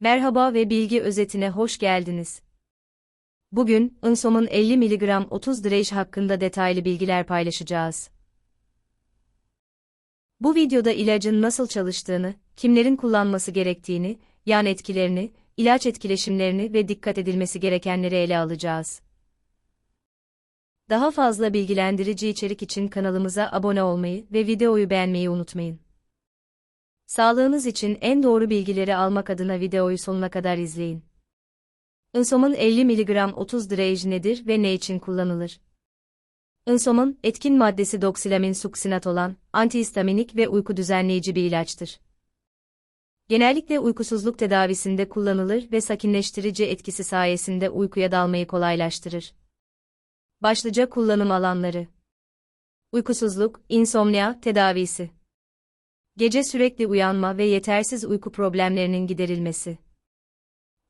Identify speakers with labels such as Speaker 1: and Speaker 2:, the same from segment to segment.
Speaker 1: Merhaba ve bilgi özetine hoş geldiniz. Bugün, Insom'un 50 mg 30 Drej hakkında detaylı bilgiler paylaşacağız. Bu videoda ilacın nasıl çalıştığını, kimlerin kullanması gerektiğini, yan etkilerini, ilaç etkileşimlerini ve dikkat edilmesi gerekenleri ele alacağız. Daha fazla bilgilendirici içerik için kanalımıza abone olmayı ve videoyu beğenmeyi unutmayın. Sağlığınız için en doğru bilgileri almak adına videoyu sonuna kadar izleyin. Insom'un 50 mg 30 Drej nedir ve ne için kullanılır? Insom'un etkin maddesi doksilamin suksinat olan antihistaminik ve uyku düzenleyici bir ilaçtır. Genellikle uykusuzluk tedavisinde kullanılır ve sakinleştirici etkisi sayesinde uykuya dalmayı kolaylaştırır. Başlıca kullanım alanları Uykusuzluk, insomnia tedavisi Gece sürekli uyanma ve yetersiz uyku problemlerinin giderilmesi.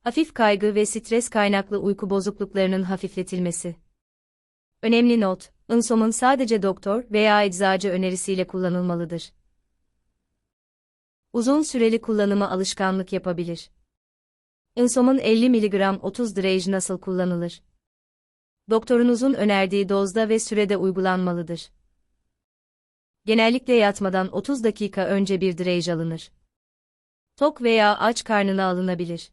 Speaker 1: Hafif kaygı ve stres kaynaklı uyku bozukluklarının hafifletilmesi. Önemli not, Insom'un sadece doktor veya eczacı önerisiyle kullanılmalıdır. Uzun süreli kullanımı alışkanlık yapabilir. Insom'un 50 mg 30 Drej nasıl kullanılır? Doktorunuzun önerdiği dozda ve sürede uygulanmalıdır genellikle yatmadan 30 dakika önce bir drej alınır. Tok veya aç karnına alınabilir.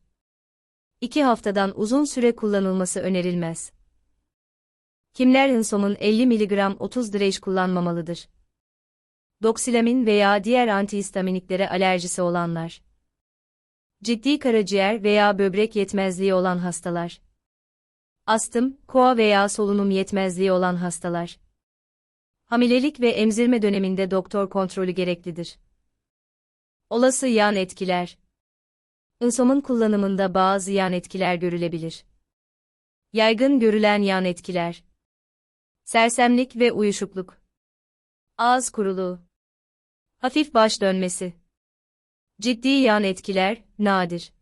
Speaker 1: 2 haftadan uzun süre kullanılması önerilmez. Kimler insomın 50 mg 30 drej kullanmamalıdır? Doksilamin veya diğer antihistaminikleri alerjisi olanlar. Ciddi karaciğer veya böbrek yetmezliği olan hastalar. Astım, koa veya solunum yetmezliği olan hastalar. Hamilelik ve emzirme döneminde doktor kontrolü gereklidir. Olası yan etkiler Insom'un kullanımında bazı yan etkiler görülebilir. Yaygın görülen yan etkiler Sersemlik ve uyuşukluk Ağız kuruluğu Hafif baş dönmesi Ciddi yan etkiler, nadir.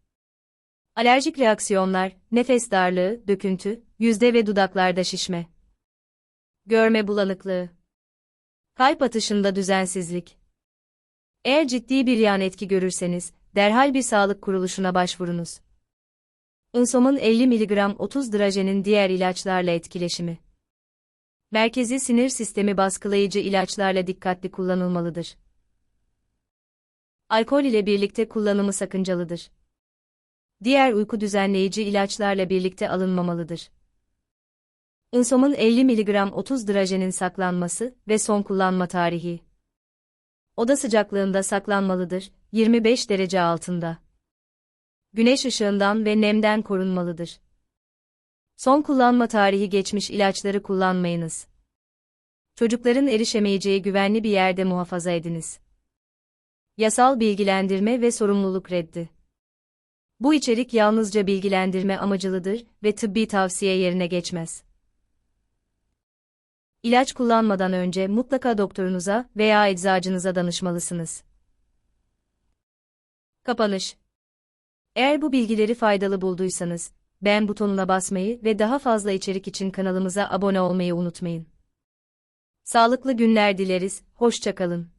Speaker 1: Alerjik reaksiyonlar, nefes darlığı, döküntü, yüzde ve dudaklarda şişme. Görme bulanıklığı Kalp atışında düzensizlik. Eğer ciddi bir yan etki görürseniz, derhal bir sağlık kuruluşuna başvurunuz. Insom'un 50 mg 30 drajenin diğer ilaçlarla etkileşimi. Merkezi sinir sistemi baskılayıcı ilaçlarla dikkatli kullanılmalıdır. Alkol ile birlikte kullanımı sakıncalıdır. Diğer uyku düzenleyici ilaçlarla birlikte alınmamalıdır. Insom'un 50 mg 30 drajenin saklanması ve son kullanma tarihi. Oda sıcaklığında saklanmalıdır, 25 derece altında. Güneş ışığından ve nemden korunmalıdır. Son kullanma tarihi geçmiş ilaçları kullanmayınız. Çocukların erişemeyeceği güvenli bir yerde muhafaza ediniz. Yasal bilgilendirme ve sorumluluk reddi. Bu içerik yalnızca bilgilendirme amacılıdır ve tıbbi tavsiye yerine geçmez. İlaç kullanmadan önce mutlaka doktorunuza veya eczacınıza danışmalısınız. Kapanış Eğer bu bilgileri faydalı bulduysanız, beğen butonuna basmayı ve daha fazla içerik için kanalımıza abone olmayı unutmayın. Sağlıklı günler dileriz, hoşçakalın.